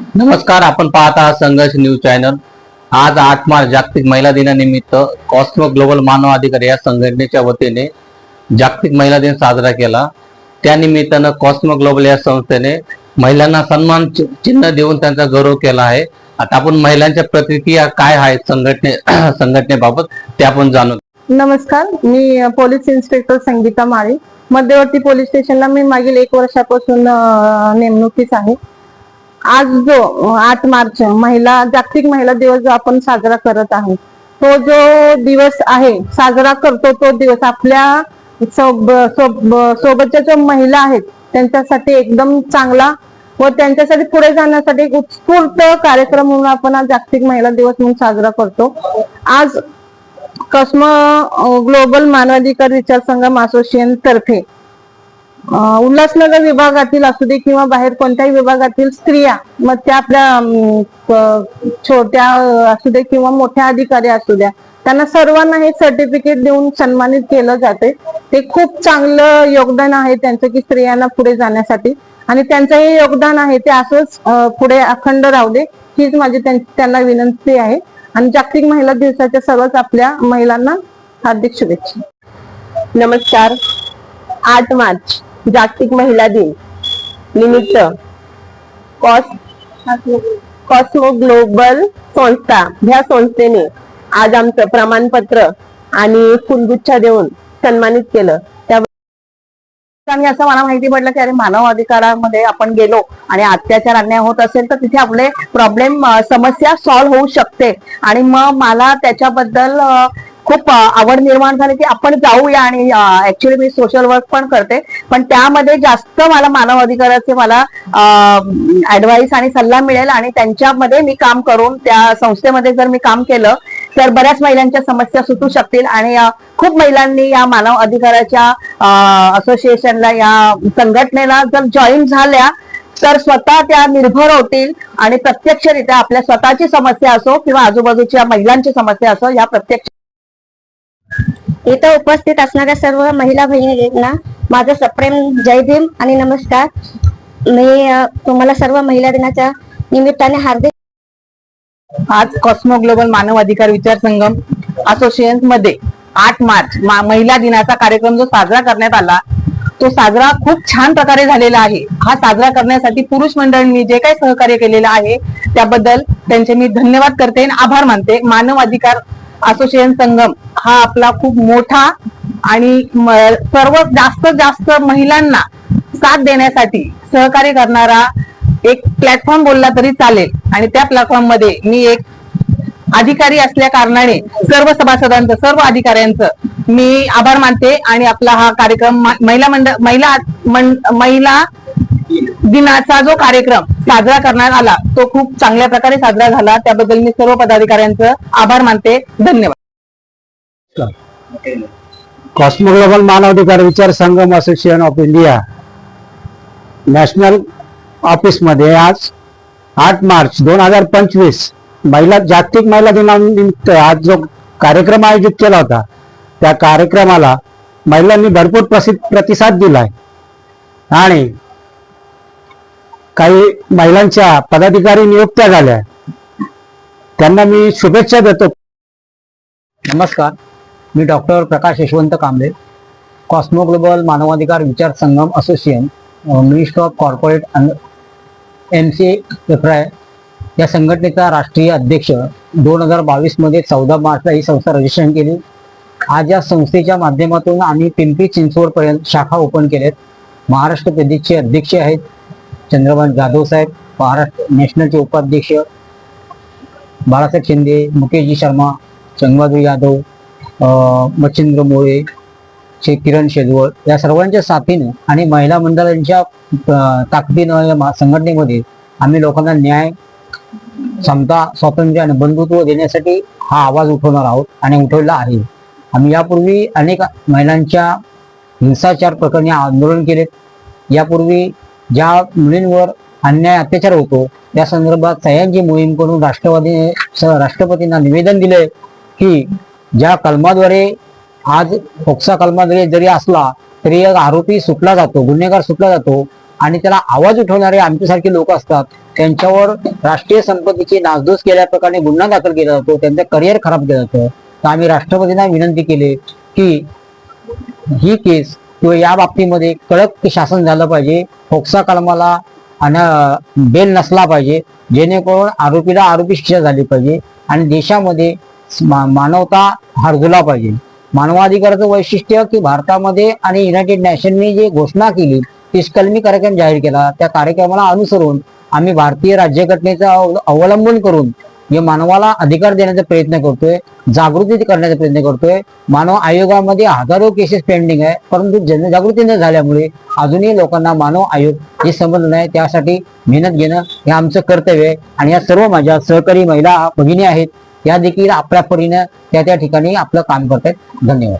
नमस्कार आपण पाहत आहात संघर्ष न्यूज चॅनल. आज आठ मार्च जागतिक महिला दिनानिमित्त कॉस्मो ग्लोबल मानव अधिकार या संघटनेच्या वतीने जागतिक महिला दिन साजरा केला. त्या निमित्तानं कॉस्मो ग्लोबल या संस्थेने महिलांना सन्मान चिन्ह देऊन त्यांचा गौरव केला आहे. आता आपण महिलांच्या प्रतिक्रिया काय आहेत संघटने संघटनेबाबत ते आपण जाणून नमस्कार मी पोलीस इन्स्पेक्टर संगीता माळी. मध्यवर्ती पोलीस स्टेशनला मी मागील एक वर्षापासून नेमणुकीच आहे. आज जो आठ मार्च महिला जागतिक महिला दिवस जो आपण साजरा करत आहोत तो जो दिवस आहे साजरा करतो तो दिवस आपल्या सोब- सोब- सोबतच्या ज्या महिला आहेत त्यांच्यासाठी एकदम चांगला व त्यांच्यासाठी पुढे जाण्यासाठी एक उत्स्फूर्त कार्यक्रम म्हणून आपण आज जागतिक महिला दिवस म्हणून साजरा करतो. आज कस्म ग्लोबल मानवाधिकार विचार संगम असोसिएशन तर्फे उल्हासनगर विभागातील असू दे किंवा बाहेर कोणत्याही विभागातील स्त्रिया मग त्या आपल्या छोट्या असू दे किंवा मोठ्या अधिकारी असू द्या त्यांना सर्वांना हे सर्टिफिकेट देऊन सन्मानित केलं जाते. ते खूप चांगलं योगदान आहे त्यांचं की स्त्रियांना पुढे जाण्यासाठी. आणि त्यांचं हे योगदान आहे ते असंच पुढे अखंड राहू दे हीच माझी त्यांना विनंती आहे. आणि जागतिक महिला दिवसाच्या सर्वच आपल्या महिलांना हार्दिक शुभेच्छा. नमस्कार. आठ मार्च. जागतिक महिला दिन निमित्त कॉस्मो ग्लोबल संस्था ह्या संस्थेने आज आमचं प्रमाणपत्र आणि फुलगुच्छा देऊन सन्मानित केलं. त्या आणि असं मला माहिती पडलं की अरे मानव अधिकारामध्ये आपण गेलो आणि अत्याचार अन्याय होत असेल तर तिथे आपले प्रॉब्लेम समस्या सॉल्व्ह होऊ शकते. आणि मग मला त्याच्याबद्दल खूप आवड निर्माण झाली की आपण जाऊया आणि ऍक्च्युली मी सोशल वर्क पण करते. पण त्यामध्ये जास्त मला मानव अधिकाराचे मला ऍडवाइस आणि सल्ला मिळेल आणि त्यांच्यामध्ये मी काम करून त्या संस्थेमध्ये जर मी काम केलं तर बऱ्याच महिलांच्या समस्या सुटू शकतील आणि खूप महिलांनी या मानव अधिकाराच्या असोसिएशनला या संघटनेला जर जॉईन झाल्या तर स्वतः त्या निर्भर होतील आणि प्रत्यक्षरित्या आपल्या स्वतःची समस्या असो किंवा आजूबाजूच्या महिलांची समस्या असो या प्रत्यक्ष इथं उपस्थित असणाऱ्या सर्व महिला बहिणींना माझं सप्रेम जय भीम आणि नमस्कार. मी तुम्हाला सर्व महिला दिनाच्या निमित्ताने हार्दिक आज कॉस्मो ग्लोबल मानव अधिकार विचार संगम असोसिएशनमध्ये आठ मार्च मा- महिला दिनाचा कार्यक्रम जो साजरा करण्यात आला तो साजरा खूप छान प्रकारे झालेला आहे. हा साजरा करण्यासाठी पुरुष मंडळींनी जे काही सहकार्य केलेलं आहे त्याबद्दल त्यांचे मी धन्यवाद करते आणि आभार मानते. मानव अधिकार असोसिएशन संगम हा आपला खूप मोठा आणि सर्व जास्त जास्त महिलांना साथ देण्यासाठी सहकार्य करणारा एक प्लॅटफॉर्म बोलला तरी चालेल. आणि त्या प्लॅटफॉर्ममध्ये मी एक अधिकारी असल्या कारणाने सर्व सभासदांचं सर्व अधिकाऱ्यांचं मी आभार मानते. आणि आपला हा कार्यक्रम महिला मंडळ महिला महिला दिनाचा जो कार्यक्रम साजरा करण्यात आला तो खूप चांगल्या प्रकारे साजरा झाला. त्याबद्दल मी सर्व पदाधिकाऱ्यांचं आभार मानते. धन्यवाद. कॉस्मो ग्लोबल मानवाधिकार विचार संगम असोसिएशन ऑफ इंडिया नॅशनल ऑफिसमध्ये आज आठ मार्च दोन हजार पंचवीस महिला जागतिक महिला दिनानिमित्त आज जो कार्यक्रम आयोजित केला होता त्या कार्यक्रमाला महिलांनी भरपूर प्रसिद्ध प्रतिसाद दिलाय. आणि काही महिलांच्या पदाधिकारी नियुक्त्या झाल्या. त्यांना मी शुभेच्छा देतो. नमस्कार. मी doctor Prakash Yashwant Kamble cosmo global Manavadhikar Vichar Sangam association minister of corporate M C एफ्राय या संघटनेचा राष्ट्रीय अध्यक्ष दोन हजार बावीसमध्ये चौदा मार्चला ही संस्था रजिस्ट्रेशन केली. आज या संस्थेच्या माध्यमातून आम्ही पिंपरी चिंचवडपर्यंत शाखा ओपन केल्यात. महाराष्ट्र प्रदेशचे अध्यक्ष आहेत. चंद्रकांत जाधव साहेब महाराष्ट्र नॅशनलचे उपाध्यक्ष बाळासाहेब शिंदे मुकेशजी शर्मा चंगबाजू यादव मच्छिंद्र मोळे चे किरण शेजवळ या सर्वांच्या साथीनं आणि महिला मंडळांच्या ताकदीनं या संघटनेमध्ये आम्ही लोकांना न्याय समता स्वातंत्र्य आणि बंधुत्व देण्यासाठी हा आवाज उठवणार आहोत आणि उठवला आहे. आम्ही यापूर्वी अनेक महिलांच्या हिंसाचार प्रकरणी आंदोलन केले. यापूर्वी ज्या मुलींवर अन्याय अत्याचार होतो त्या संदर्भात सह्यांची मोहीम करून राष्ट्रवादी राष्ट्रपतींना निवेदन दिले की ज्या कलमाद्वारे आज फोक्सा कलमाद्वारे जरी असला तरी एक आरोपी सुटला जातो गुन्हेगार सुटला जातो आणि त्याला आवाज उठवणारे आमच्यासारखे लोक असतात. त्यांच्यावर राष्ट्रीय संपत्तीची नासधूस केल्याप्रकारे गुन्हा दाखल केला जातो त्यांचं करिअर खराब केलं जातं. तर आम्ही राष्ट्रपतींना विनंती केली की ही केस किंवा या बाबतीमध्ये कडक शासन झालं पाहिजे फोक्सा कलमाला आणि बेल नसला पाहिजे जेणेकरून आरोपीला आरोपी शिक्षा झाली पाहिजे आणि देशामध्ये मानवता हरगुला पाहिजे. मानवाधिकाराचं वैशिष्ट्य की भारतामध्ये आणि युनायटेड नॅशनने जी घोषणा केली निष्कलमी कार्यक्रम जाहीर केला. त्या कार्यक्रमाला अनुसरून आम्ही भारतीय राज्यघटनेचा अवलंबून अवलंबन करून जे मानवाला अधिकार देण्याचा प्रयत्न करतोय जागृती करण्याचा प्रयत्न करतोय. मानव आयोगामध्ये हजारो केसेस पेंडिंग आहे परंतु जनजागृती न झाल्यामुळे अजूनही लोकांना मानव आयोग जे समजलं नाही. त्यासाठी मेहनत घेणं हे आमचं कर्तव्य आहे. आणि या सर्व माझ्या सहकारी महिला भगिनी आहेत या देखील आपल्या परीनं त्या त्या ठिकाणी आपलं काम करतायत. धन्यवाद.